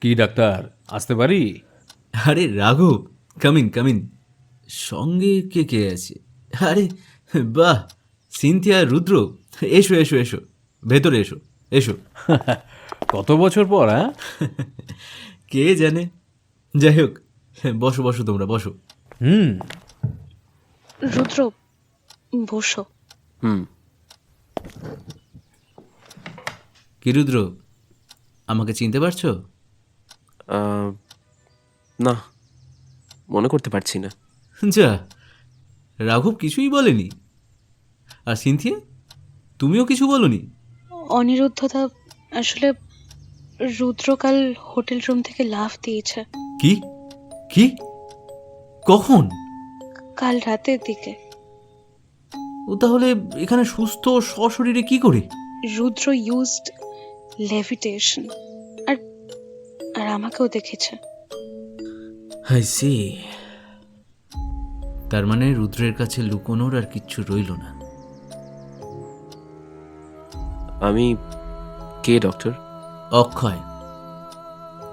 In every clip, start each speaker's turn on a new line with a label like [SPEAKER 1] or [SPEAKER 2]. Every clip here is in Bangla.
[SPEAKER 1] কি ডাক্তার? আসতে পারি?
[SPEAKER 2] আরে রাঘব কামিন কামিন সঙ্গে কে কে আছে? আরে বাহ সিনথিয়া রুদ্র। এসো এসো এসো। ভেতরে এসো এসো।
[SPEAKER 1] কত বছর পর হ্যাঁ?
[SPEAKER 2] কে জানে? যাই হোক বসো বসো তোমরা বসো।
[SPEAKER 1] হুম।
[SPEAKER 3] রুদ্র বসো।
[SPEAKER 4] হুম।
[SPEAKER 2] কি রুদ্র আমাকে চিনতে পারছ?
[SPEAKER 4] না মনে করতে পারছি না।
[SPEAKER 2] যা রাঘব কিছুই বলেনি। আর সিনথিয়া তুমিও কিছু বলনি?
[SPEAKER 3] অনিরুদ্ধতা আসলে রুদ্র কাল হোটেল রুম থেকে লাফ দিয়েছে।
[SPEAKER 2] কি? কি? কখন?
[SPEAKER 3] কাল রাতের দিকে।
[SPEAKER 2] ও তাহলে এখানে সুস্থ সশরীরে কি করে?
[SPEAKER 3] রুদ্র ইউজড লেভিটেশন আমাকেও দেখেছে।
[SPEAKER 2] I see. তার মানে রুদ্রের কাছে লুকোনোর আর কিচ্ছু রইল না।
[SPEAKER 4] আমি কে doctor?
[SPEAKER 2] Akshay.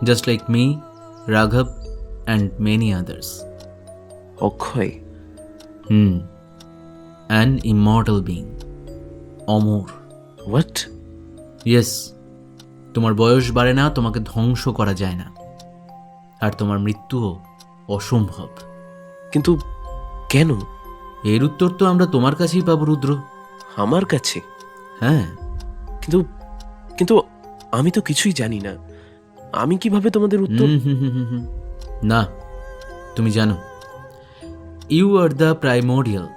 [SPEAKER 2] Just like me রাঘব and many others
[SPEAKER 4] Akshay?
[SPEAKER 2] Hmm. An immortal being Amar.
[SPEAKER 4] What
[SPEAKER 2] yes তোমার বয়স বাড়ে না তোমাকে ধ্বংস করা যায় না। আর তোমার মৃত্যুও অসম্ভব।
[SPEAKER 4] কিন্তু কেন?
[SPEAKER 2] এর উত্তর তো আমরা তোমার কাছেই পাবো রুদ্র।
[SPEAKER 4] আমার কাছে?
[SPEAKER 2] হ্যাঁ।
[SPEAKER 4] কিন্তু কিন্তু আমি তো কিছুই জানি না। আমি কীভাবে তোমাদের উত্তর।
[SPEAKER 2] না তুমি জানো। ইউ আর দ্য প্রাইমোরিয়াল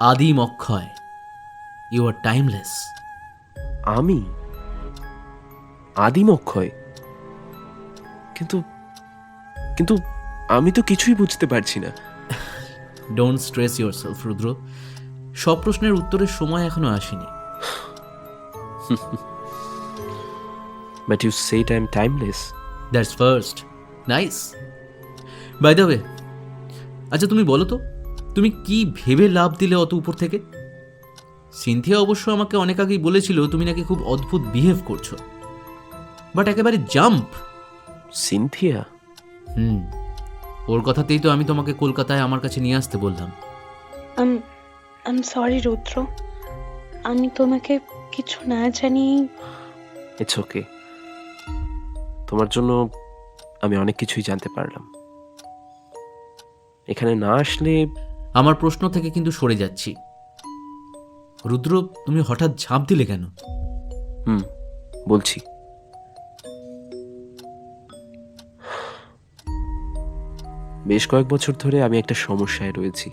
[SPEAKER 2] আদিম অক্ষয়। You R timeless.
[SPEAKER 4] আমি? আদিম অক্ষয় কিন্তু কিন্তু আমি তো কিছুই বুঝতে পারছি না।
[SPEAKER 2] Don't stress yourself Rudra. সব প্রশ্নের উত্তরের সময় এখনও আসেনি।
[SPEAKER 4] But you said I am timeless
[SPEAKER 2] that's first nice by the way আচ্ছা তুমি বলো তো তুমি কি ভেবে লাভ দিলে অত উপর থেকে? সিনথিয়া অবশ্য আমাকে অনেক আগেই বলেছিল তুমি নাকি খুব অদ্ভুত বিহেভ করছ। বাট একেবারে জাম্প।
[SPEAKER 4] সিনথিয়া?
[SPEAKER 2] হুম। ওর কথাতেই তো আমি তোমাকে কলকাতায় আমার কাছে নিয়ে আসতে বললাম।
[SPEAKER 3] Um um sorry Rudra. আমি তোমাকে কিছু না জানি
[SPEAKER 4] ইটস ওকে তোমার জন্য আমি অনেক কিছুই জানতে পারলাম। এখানে না আসলে
[SPEAKER 2] আমার প্রশ্ন থেকে কিন্তু সরে যাচ্ছি। রুদ্র তুমি হঠাৎ ঝাঁপ দিলে কেন?
[SPEAKER 4] হুম বলছি। বেশ কয়েক বছর ধরে আমি একটা সমস্যায় রয়েছি।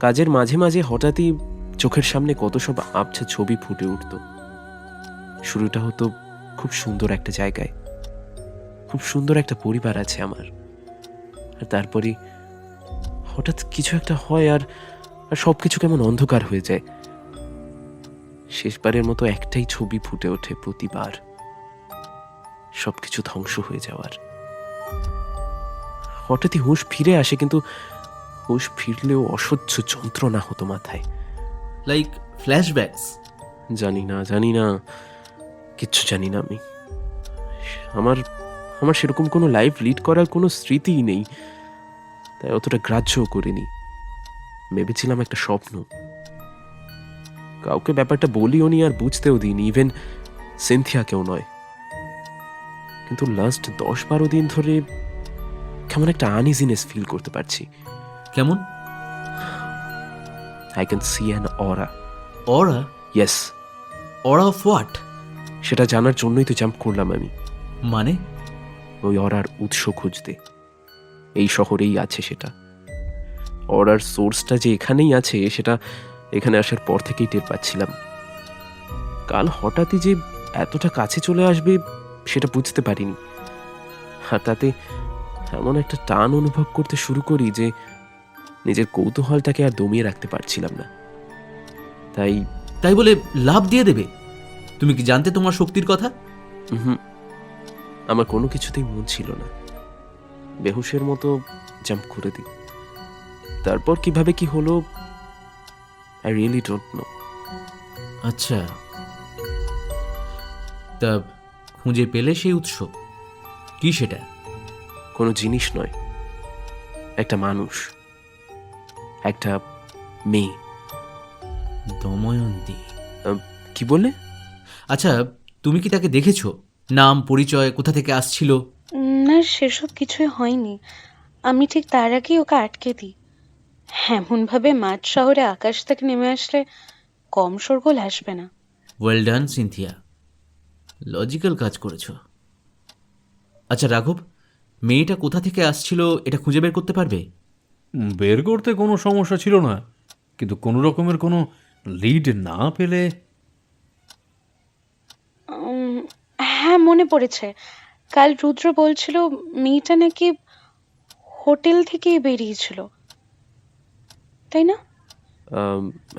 [SPEAKER 4] কাজের মাঝে মাঝে হঠাৎই চোখের সামনে কত সব আবছা ছবি ফুটে উঠত। শুরুটা হতো খুব সুন্দর একটা জায়গায়। খুব সুন্দর একটা পরিবার আছে আমার। আর তারপরে হঠাৎ কিছু একটা হয় আর আর সব কিছু কেমন অন্ধকার হয়ে যায়। শেষবারের মতো একটাই ছবি ফুটে ওঠে প্রতিবার। সবকিছু ধ্বংস হয়ে যাওয়ার। হঠাৎই হুঁশ ফিরে আসে কিন্তু হুঁশ ফিরলেও অসহ্য যন্ত্রণা হতো মাথায়।
[SPEAKER 2] লাইক ফ্ল্যাশব্যাকস
[SPEAKER 4] জানি না জানি না কিচ্ছু জানি না আমি। আমার আমার সেরকম কোনো লাইফ লিড করার কোনো স্মৃতিই নেই। তাই অতটা গ্রাহ্যও করিনি। ভেবেছিলাম একটা স্বপ্ন। কাউকে ব্যাপারটা বলিও নি আর বুঝতেও দিইনি ইভেন সিনথিয়াকেও নয়। কিন্তু লাস্ট দশ বারো দিন ধরে কেমন একটা আনইজিনেস ফিল করতে পারছি।
[SPEAKER 2] কেমন?
[SPEAKER 4] I can see an aura
[SPEAKER 2] aura
[SPEAKER 4] yes
[SPEAKER 2] aura of what
[SPEAKER 4] সেটা জানার জন্যই তো জাম্প করলাম আমি।
[SPEAKER 2] মানে?
[SPEAKER 4] ওই অরার উৎস খুঁজতে। এই শহরেই আছে সেটা। অরার সোর্সটা যে এখানেই আছে সেটা এখানে আসার পর থেকেই টের পাচ্ছিলাম। কাল হঠাৎই যে এতটা কাছে চলে আসবে সেটা বুঝতে পারিনি। আর তাতে এমন একটা টান অনুভব করতে শুরু করি যে নিজের কৌতূহলটাকে আর দমিয়ে রাখতে পারছিলাম না। তাই
[SPEAKER 2] তাই বলে লাভ দিয়ে দেবে? তুমি কি জানতে তোমার শক্তির কথা?
[SPEAKER 4] হুম আমার কোনো কিছুতেই মন ছিল না। বেহুশের মতো জাম্প করে দিই। তারপর কীভাবে কি হলো আই রিয়েলি ডোন্ট নো
[SPEAKER 2] আচ্ছা। তা খুঁজে পেলে সেই উৎস। কি সেটা?
[SPEAKER 4] কোনো জিনিস নয়। একটা মানুষ একটা মেয়ে।
[SPEAKER 2] দময়ন্তী।
[SPEAKER 4] আহ, কি বললে?
[SPEAKER 2] আচ্ছা তুমি কি তাকে দেখেছ? নাম পরিচয় কোথা থেকে আসছিল?
[SPEAKER 3] না সেসব কিছুই হয়নি। আমি ঠিক তার আগেই ওকে আটকে দিই। এমনভাবে মাঝ শহরে আকাশ থেকে নেমে আসলে কম শোরগোল আসবে না।
[SPEAKER 2] ওয়েল ডান সিনথিয়া লজিক্যাল কাজ করেছ। আচ্ছা রাঘব মেয়েটা কোথা থেকে আসছিল এটা খুঁজে বের করতে পারবে?
[SPEAKER 1] বের করতে কোনো সমস্যা ছিল না কিন্তু কোনো রকমের কোনো লিড না পেলে
[SPEAKER 3] উম, হ্যাঁ মনে পড়েছে। কাল রুদ্র বলছিল মেয়েটা নাকি হোটেল থেকেই বেরিয়েছিল। তাই না?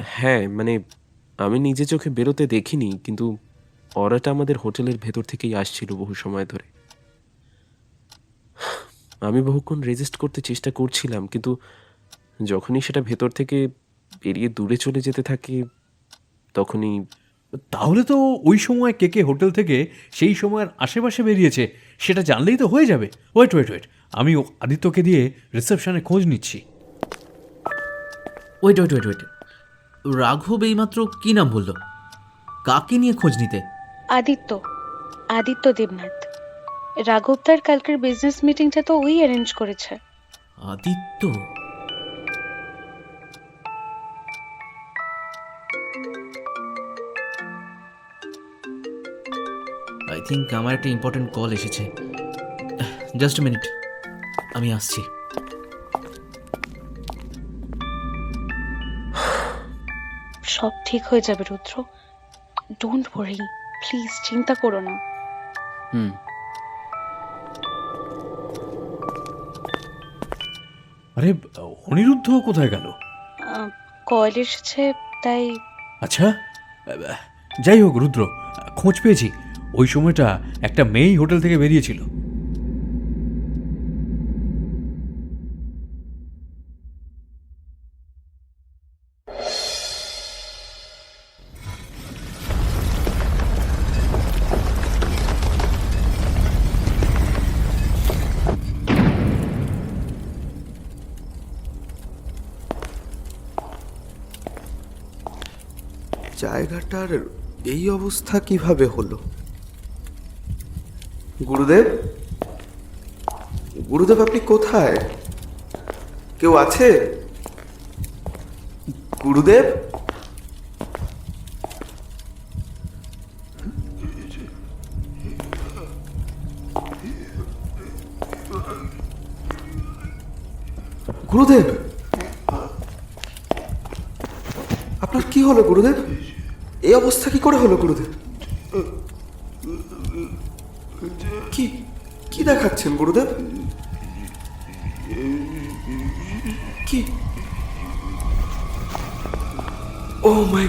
[SPEAKER 4] হ্যাঁ মানে আমি নিজে চোখে বেরোতে দেখিনি কিন্তু অরাটা আমাদের হোটেলের ভেতর থেকেই আসছিল বহু সময় ধরে। আমি বহুক্ষণ রেজিস্ট করতে চেষ্টা করছিলাম কিন্তু যখনই সেটা ভেতর থেকে বেরিয়ে দূরে চলে যেতে থাকে তখনই
[SPEAKER 1] তাহলে তো ওই সময় কে কে হোটেল থেকে সেই সময়ের আশেপাশে বেরিয়েছে সেটা জানলেই তো হয়ে যাবে। ওয়েট ওয়েট ওয়েট আমি আদিত্যকে দিয়ে রিসেপশনে খোঁজ নিচ্ছি।
[SPEAKER 2] ওয়েট ওয়েট ওয়েট ওয়েট রাঘব এইমাত্র কি নাম বলল? কাকে নিয়ে খোঁজ নিতে?
[SPEAKER 3] আদিত্য আদিত্য দেবনাথ। রাঘবদার কালকের বিজনেস মিটিংটা তো ওই অ্যারেঞ্জ করেছে।
[SPEAKER 2] আদিত্য। আই থিঙ্ক আমার একটা ইম্পর্টেন্ট কল এসেছে। জাস্ট মিনিট আমি আসছি।
[SPEAKER 3] সব ঠিক হয়ে যাবে রুদ্র। ডোন্ট ওয়ারি প্লিজ চিন্তা করো না।
[SPEAKER 4] হুম।
[SPEAKER 1] আরে অনিরুদ্ধ কোথায় গেল?
[SPEAKER 3] কল এসেছে তাই
[SPEAKER 1] আচ্ছা যাই হোক রুদ্র খোঁজ পেয়েছি। ওই সময়টা একটা মেয়েই হোটেল থেকে বেরিয়েছিল।
[SPEAKER 5] জায়গাটার এই অবস্থা কীভাবে হলো? গুরুদেব? গুরুদেব আপনি কোথায়? কেউ আছে? গুরুদেব? গুরুদেব! আপনার কি হলো গুরুদেব? এই অবস্থা কি করে হলো গুরুদেব? কি কি দেখাচ্ছেন গুরুদেব? কি? ও মাই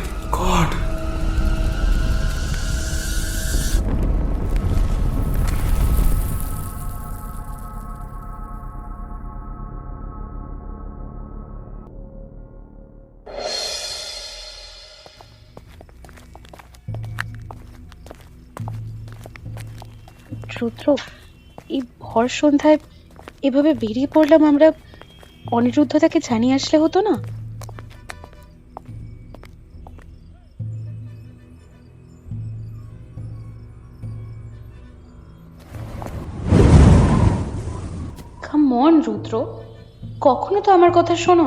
[SPEAKER 3] এই ভর সন্ধ্যায় এভাবে বেরিয়ে পড়লাম আমরা অনিরুদ্ধ তাকে জানিয়ে আসলে হতো না? কাম অন রুদ্র, কখনো তো আমার কথা শোনো।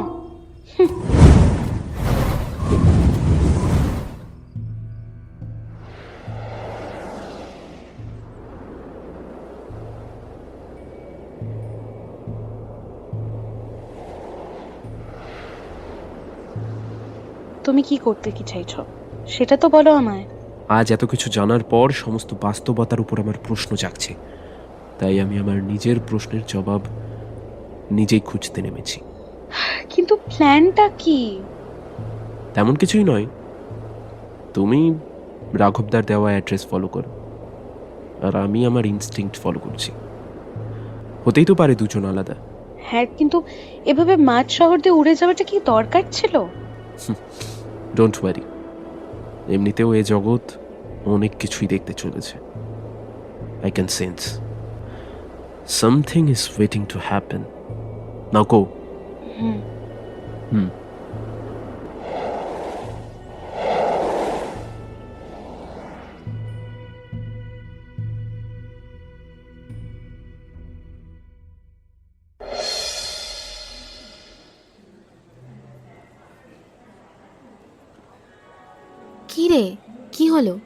[SPEAKER 3] তুমি কি করতে কি চাইছো? সেটা তো বলো আমায়।
[SPEAKER 4] আজ এত কিছু জানার পর সমস্ত বাস্তবতার উপর আমার প্রশ্ন জাগছে। তাই আমি আমার নিজের প্রশ্নের জবাব নিজেই খুঁজতে নেমেছি।
[SPEAKER 3] কিন্তু প্ল্যানটা কি?
[SPEAKER 4] তেমন কিছুই নয়। তুমি রাঘবদার দেওয়া অ্যাড্রেস ফলো করো। আর আমি আমার ইনস্টিংক্ট ফলো করছি। হতেই তো পারে দুজন আলাদা।
[SPEAKER 3] হ্যাঁ কিন্তু এভাবে মাঝ শহর দিয়ে উড়ে যাওয়াটা কি দরকার ছিল?
[SPEAKER 4] ডোন্ট ওয়ারি এমনিতেও এ জগৎ অনেক কিছুই দেখতে চলেছে I can sense something is waiting to happen. Now go. Hmm.
[SPEAKER 6] কি রে? কি হলো?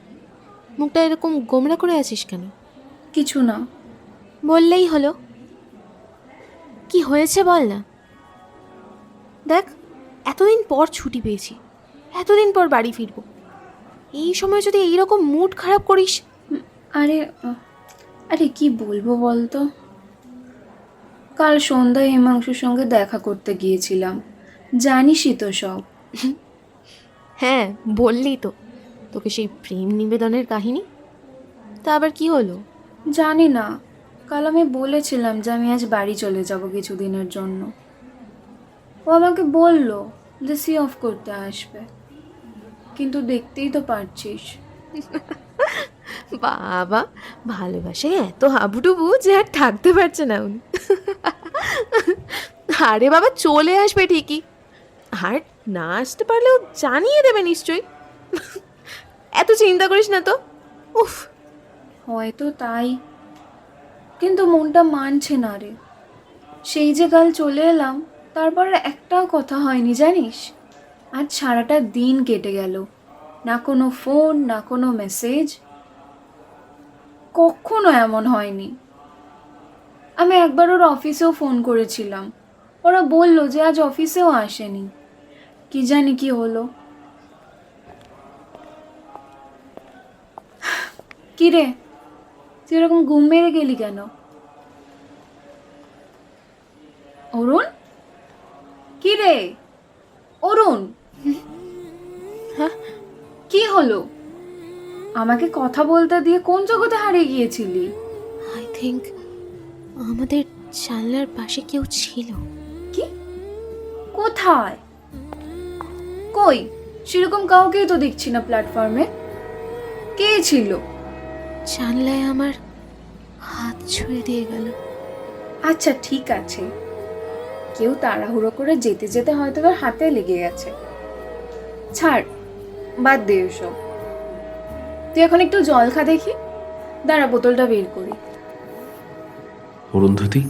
[SPEAKER 6] মুখটা এরকম গোমড়া করে আছিস কেন?
[SPEAKER 7] কিছু না।
[SPEAKER 6] বললেই হলো। কি হয়েছে বল না। দেখ এতদিন পর ছুটি পেয়েছি। এতদিন পর বাড়ি ফিরবো। এই সময় যদি এইরকম মুড খারাপ করিস।
[SPEAKER 7] আরে আরে কি বলব বলতো? কাল সন্ধ্যায় হিমাংশুর সঙ্গে দেখা করতে গিয়েছিলাম। জানিসই তো সব।
[SPEAKER 6] হ্যাঁ বললি তো। তোকে সেই প্রেম নিবেদনের কাহিনী? তা আবার কি হলো?
[SPEAKER 7] জানি না। কাল আমি বলেছিলাম যে আমি আজ বাড়ি চলে যাব কিছুদিনের জন্য। ও আমাকে বলল যে সি অফ করতে আসবে। কিন্তু দেখতেই তো পারছিস।
[SPEAKER 6] বাবা ভালোবাসায় এত হাবুডুবু যে আর থাকতে পারছে না উনি। আরে বাবা চলে আসবে ঠিকই। আর না আসতে পারলেও জানিয়ে দেবে নিশ্চয়ই। এত চিন্তা করিস না তো। উফ,
[SPEAKER 7] হয়তো তাই। কিন্তু মনটা মানছে না রে। সেই যে কাল চলে এলাম, তারপর একটাও কথা হয়নি, জানিস? আজ সারাটা দিন কেটে গেল। না কোনো ফোন, না কোনো মেসেজ। কখনো এমন হয়নি। আমি একবার ওর অফিসেও ফোন করেছিলাম। ওরা বলল যে আজ অফিসেও আসেনি। কি জানি কি হলো। কি রে? তুই এরকম ঘুম মেরে গেলি কেন? অরুণ? কি রে? অরুণ? কি হলো? আমাকে কথা বলতে দিয়ে কোন জগতে হারিয়ে গিয়েছিলি?
[SPEAKER 6] আই থিঙ্ক আমাদের জানলার পাশে কেউ ছিল।
[SPEAKER 7] কি? কোথায়? কই? সেরকম কাউকেই তো দেখছি না প্ল্যাটফর্মে কে ছিল?
[SPEAKER 6] জানলায় আমার হাত ছুঁয়ে দিয়ে গেল।
[SPEAKER 7] আচ্ছা ঠিক আছে। কেউ তাড়াহুড়ো করে যেতে যেতে হয়তো তার হাতে লেগে গেছে। ছাড় বাদ দে সব তুই এখন একটু জল খা দেখি। দাঁড়া বোতলটা বের করি।
[SPEAKER 4] অরুন্ধতী?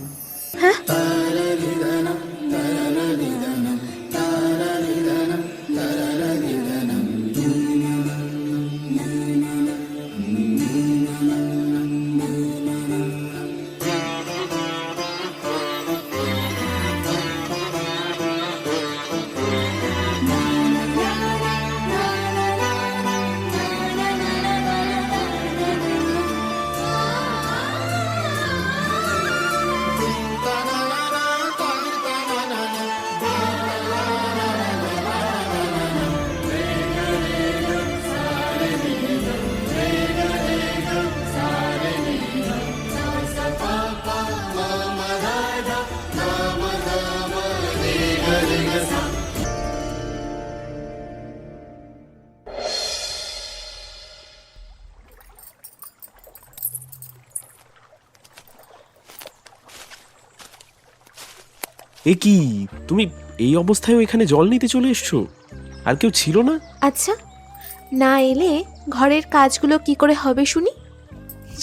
[SPEAKER 4] এ কি তুমি এই অবস্থায়ও এখানে জল নিতে চলে এসছো? আর কেউ ছিল না?
[SPEAKER 6] আচ্ছা না এলে ঘরের কাজগুলো কি করে হবে শুনি?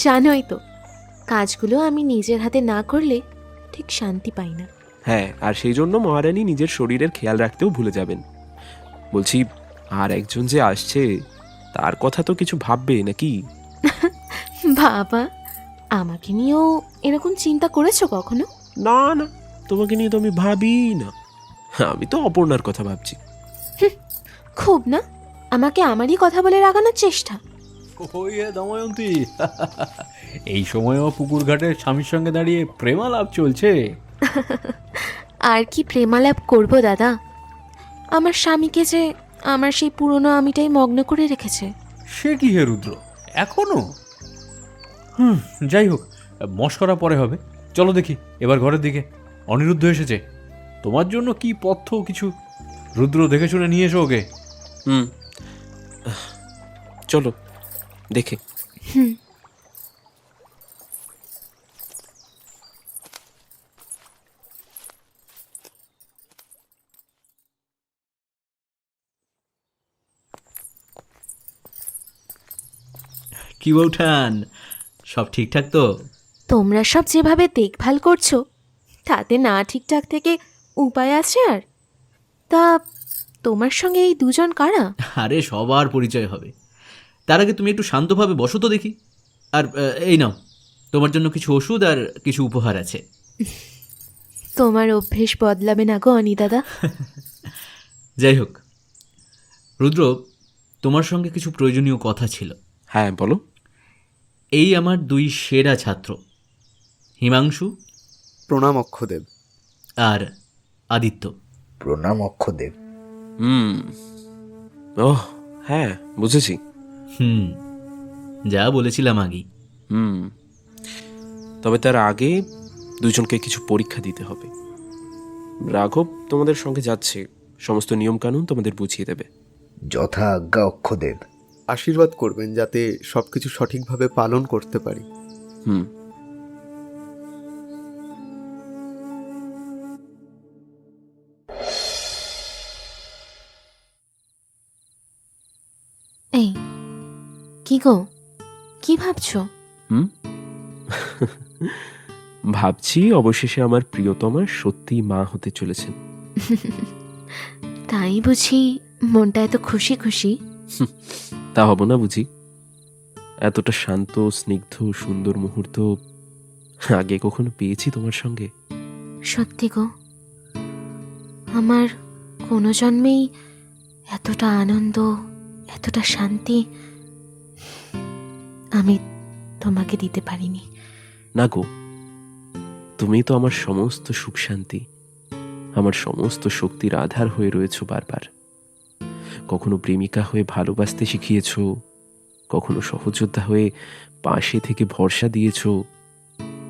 [SPEAKER 6] জানোই তো কাজগুলো আমি নিজের হাতে না করলে ঠিক শান্তি পাই না।
[SPEAKER 4] হ্যাঁ আর সেই জন্য মহারানী নিজের শরীরের খেয়াল রাখতেও ভুলে যাবেন। বলছি আর একজন যে আসছে তার কথা তো কিছু ভাববে নাকি?
[SPEAKER 6] বাবা আমাকে নিয়েও এরকম চিন্তা করেছ কখনো?
[SPEAKER 4] না না তোমাকে নিয়ে তো আমি ভাবি না। আমি তো অপর্ণার কথা ভাবছি।
[SPEAKER 6] খুব না। আমাকে আমারই কথা বলে রাগানোর চেষ্টা।
[SPEAKER 1] ওই এ দময়ন্তী। এই সময়ও পুকুর ঘাটে স্বামীর সঙ্গে দাঁড়িয়ে প্রেমালাপ চলছে।
[SPEAKER 6] আর কি প্রেমালাপ করব দাদা? আমার স্বামীকে যে আমার সেই পুরনো আমিটাই মগ্ন করে রেখেছে।
[SPEAKER 1] সে কি হে রুদ্র? এখনও? হুম যাই হোক মস্করা পরে হবে। চলো দেখি এবার ঘরের দিকে। অনিরুদ্ধ এসেছে। তোমার জন্য কি পথ্য কিছু? রুদ্র দেখে শুনে নিয়ে এসো ওকে।
[SPEAKER 4] হুম। চলো দেখে। হুম।
[SPEAKER 2] কি বউঠান সব ঠিকঠাক তো?
[SPEAKER 6] তোমরা সব যেভাবে দেখভাল করছ তাতে না ঠিকঠাক থেকে উপায় আছে আর? তা তোমার সঙ্গে এই দুজন কারা?
[SPEAKER 2] আরে সবার পরিচয় হবে। তার আগে তুমি একটু শান্তভাবে বসো তো দেখি। আর এই নাও তোমার জন্য কিছু ওষুধ আর কিছু উপহার আছে।
[SPEAKER 6] তোমার অভ্যেস বদলাবে না গো অনি দাদা
[SPEAKER 2] যাই হোক রুদ্র তোমার সঙ্গে কিছু প্রয়োজনীয় কথা ছিল।
[SPEAKER 4] হ্যাঁ বলো।
[SPEAKER 2] এই আমার দুই সেরা ছাত্র হিমাংশু
[SPEAKER 5] প্রণাম অক্ষদেব।
[SPEAKER 2] আর আদিত্য।
[SPEAKER 8] প্রণাম অক্ষদেব।
[SPEAKER 4] হুম। ওহ হ্যাঁ বুঝেছি।
[SPEAKER 2] হুম যা বলেছিলাম আগেই
[SPEAKER 4] হুম তবে তার আগে দুজনকে কিছু পরীক্ষা দিতে হবে। রাঘব তোমাদের সঙ্গে যাচ্ছে সমস্ত নিয়মকানুন তোমাদের বুঝিয়ে দেবে।
[SPEAKER 8] যথা আজ্ঞা অক্ষদেব।
[SPEAKER 5] আশীর্বাদ করবেন যাতে সবকিছু সঠিকভাবে পালন করতে পারি।
[SPEAKER 4] হুম।
[SPEAKER 6] কি গো? কি ভাবছ?
[SPEAKER 4] হুম? ভাবছি অবশেষে আমার প্রিয়তমা সত্যি মা হতে চলেছেন।
[SPEAKER 6] তাই বুঝি মনটা এত খুশি খুশি?
[SPEAKER 4] তা হব না বুঝি। এতটা শান্ত স্নিগ্ধ সুন্দর মুহূর্ত আগে কখনো পেয়েছি তোমার সঙ্গে?
[SPEAKER 6] সত্যি গো। আমার কোনো জন্মেই এতটা আনন্দ এতটা শান্তি আমি তোমাকে দিতে পারিনি।
[SPEAKER 4] না গো, তুমি তো আমার সমস্ত সুখ শান্তি, আমার সমস্ত শক্তির আধার হয়ে রয়েছো বারবার। কখনো প্রেমিকা হয়ে ভালোবাসতে শিখিয়েছ, কখনো সহযোদ্ধা হয়ে পাশে থেকে ভরসা দিয়েছ,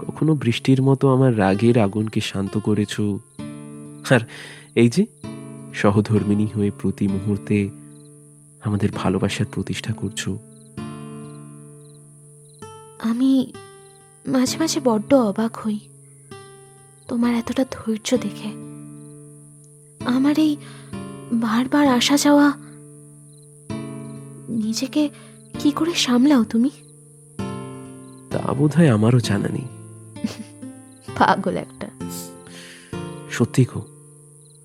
[SPEAKER 4] কখনো বৃষ্টির মতো আমার রাগের আগুনকে শান্ত করেছ। আর এই যে, সহধর্মিনী হয়ে প্রতি মুহূর্তে আমাদের ভালোবাসার প্রতিষ্ঠা করছ।
[SPEAKER 6] আমি মাঝে মাঝে বড্ড অবাক হই। তোমার এতটা ধৈর্য দেখে। আমার এই বারবার আসা যাওয়া নিজেকে কি করে সামলাও তুমি?
[SPEAKER 4] তা বোধহয় আমারও জানা নেই।
[SPEAKER 6] পাগল একটা।
[SPEAKER 4] সত্যি গো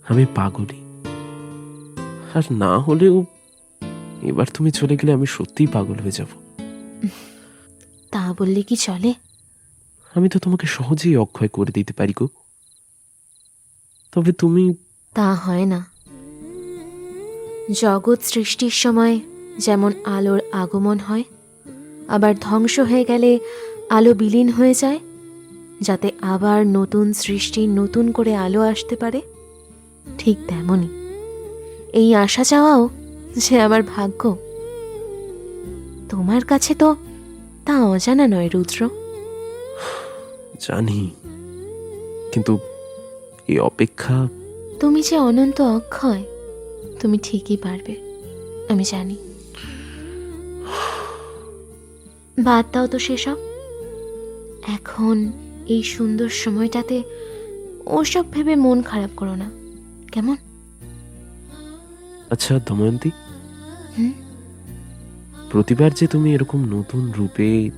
[SPEAKER 4] আমি পাগলই। আর না হলেও এবার তুমি চলে গেলে আমি সত্যিই পাগল হয়ে যাব।
[SPEAKER 6] বললে কি চলে?
[SPEAKER 4] আমি তো তোমাকে সহজেই অক্ষয় করে দিতে পারি গো। তবে তুমি
[SPEAKER 6] তা হয় না। জগৎ সৃষ্টির সময় যেমন আলোর আগমন হয় আবার ধ্বংস হয়ে গেলে আলো বিলীন হয়ে যায় যাতে আবার নতুন সৃষ্টি নতুন করে আলো আসতে পারে। ঠিক তেমনই এই আশা চাওয়াও যে আমার ভাগ্য। তোমার কাছে তো তা অজানা নয় রুদ্র।
[SPEAKER 4] জানি কিন্তু এই অপেক্ষা
[SPEAKER 6] তুমি যে অনন্ত অক্ষয় তুমি ঠিকই পারবে আমি জানি। বাদ দাও তো সেসব। এখন এই সুন্দর সময়টাতে ওসব ভেবে মন খারাপ করো না কেমন?
[SPEAKER 4] আচ্ছা দময়ন্তী।
[SPEAKER 6] হুম?
[SPEAKER 4] প্রতিবার যে তুমি এরকম নতুন রূপে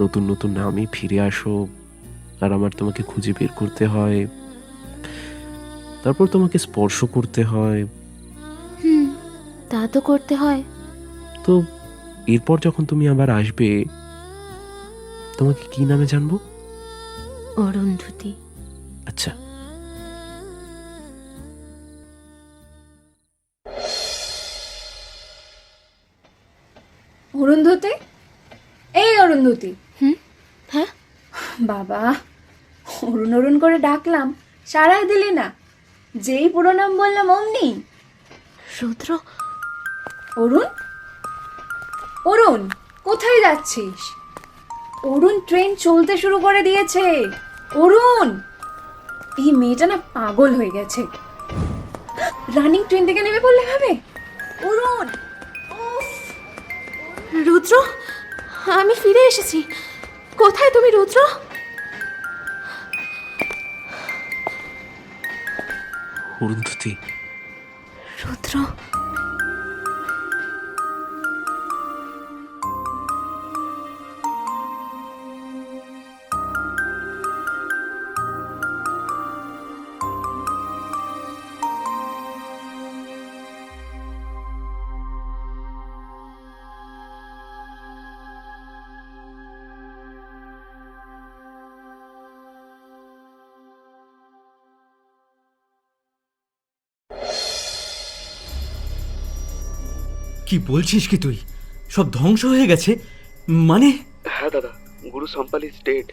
[SPEAKER 4] নতুন নতুন নামে ফিরে আসো আর আমার তোমাকে খুঁজে বের করতে হয় তারপর তোমাকে স্পর্শ করতে হয়।
[SPEAKER 6] হুম তা তো করতে হয়।
[SPEAKER 4] তো এরপর যখন তুমি আবার আসবে তোমাকে কি নামে জানব?
[SPEAKER 6] অরুন্ধতী।
[SPEAKER 4] আচ্ছা।
[SPEAKER 7] অরুন্ধতী? এই অরুন্ধতী।
[SPEAKER 6] হ্যাঁ?
[SPEAKER 7] বাবা অরুণ অরুণ করে ডাকলাম সারাই দিলি না। যেই পুরো নাম বললাম অমনি।
[SPEAKER 6] রুদ্র।
[SPEAKER 7] অরুণ? অরুণ কোথায় যাচ্ছিস? অরুণ ট্রেন চলতে শুরু করে দিয়েছে। অরুণ! এই মেয়েটা না পাগল হয়ে গেছে। রানিং ট্রেন থেকে নেমে পড়লে ভাবে অরুণ!
[SPEAKER 6] রুদ্র আমি ফিরে এসেছি। কোথায় তুমি রুদ্র?
[SPEAKER 4] অরুন্ধতী।
[SPEAKER 6] রুদ্র
[SPEAKER 2] কি বলছিস কি তুই? সব ধ্বংস হয়ে গেছে। মানে?
[SPEAKER 5] হ্যাঁ দাদা গুরু সম্পাল ইজ ডেড।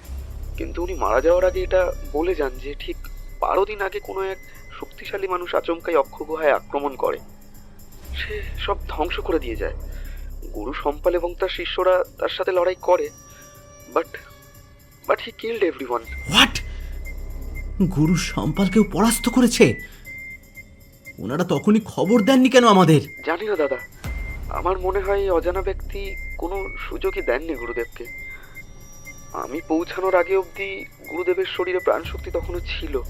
[SPEAKER 5] কিন্তু উনি মারা যাওয়ার আগে এটা বলে যান যে ঠিক বারো দিন আগে কোনো এক শক্তিশালী মানুষ আচমকাই অক্ষ গুহায় আক্রমণ করে। সে সব ধ্বংস করে দিয়ে যায়। গুরু সম্পাল এবং তার শিষ্যরা তার সাথে লড়াই করে। But but he killed everyone
[SPEAKER 2] what গুরু সম্পালকেও পরাস্ত করেছে? ওনারা তখনই খবর দেননি কেন আমাদের?
[SPEAKER 5] জানি না দাদা। আমার মনে হয় এই অজানা ব্যক্তি কোনো সুযোগই দেননি গুরুদেবকে। আমি পৌঁছানোর আগে অবধি গুরুদেবের শরীরে প্রাণশক্তি তখনও ছিল।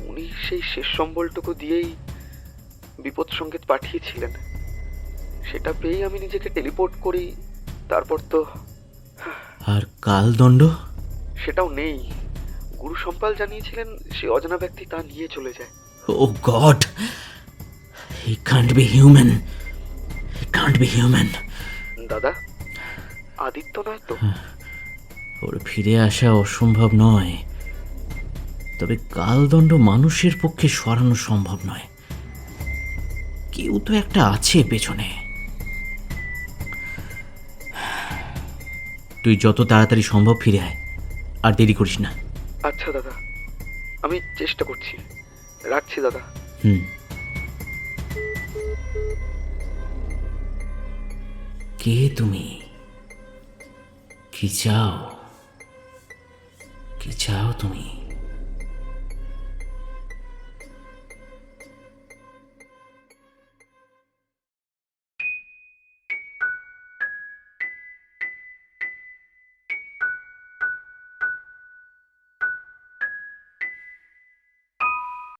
[SPEAKER 5] উনি সেই শেষ সম্বলটুকু দিয়েই বিপদ সংকেত পাঠিয়েছিলেন। সেটা পেয়েই আমি নিজেকে টেলিপোর্ট করি তারপর তো
[SPEAKER 2] আর কালদণ্ড?
[SPEAKER 5] সেটাও নেই। গুরু সম্পাল জানিয়েছিলেন সে অজানা ব্যক্তি তা নিয়ে চলে যায়।
[SPEAKER 2] ও god! He can't be human. Can't be human
[SPEAKER 5] দাদা আদিত্য নয় তো?
[SPEAKER 2] ওর ফিরে আসা অসম্ভব নয়। তবে কালদণ্ড মানুষের পক্ষে সরানো সম্ভব নয়। কেউ তো একটা আছে পেছনে। তুই যত তাড়াতাড়ি সম্ভব ফিরে আয় আর দেরি করিস না।
[SPEAKER 5] আচ্ছা দাদা আমি চেষ্টা করছি। রাখছি দাদা।
[SPEAKER 2] হুম। কে তুমি? কি চাও? কি চাও তুমি?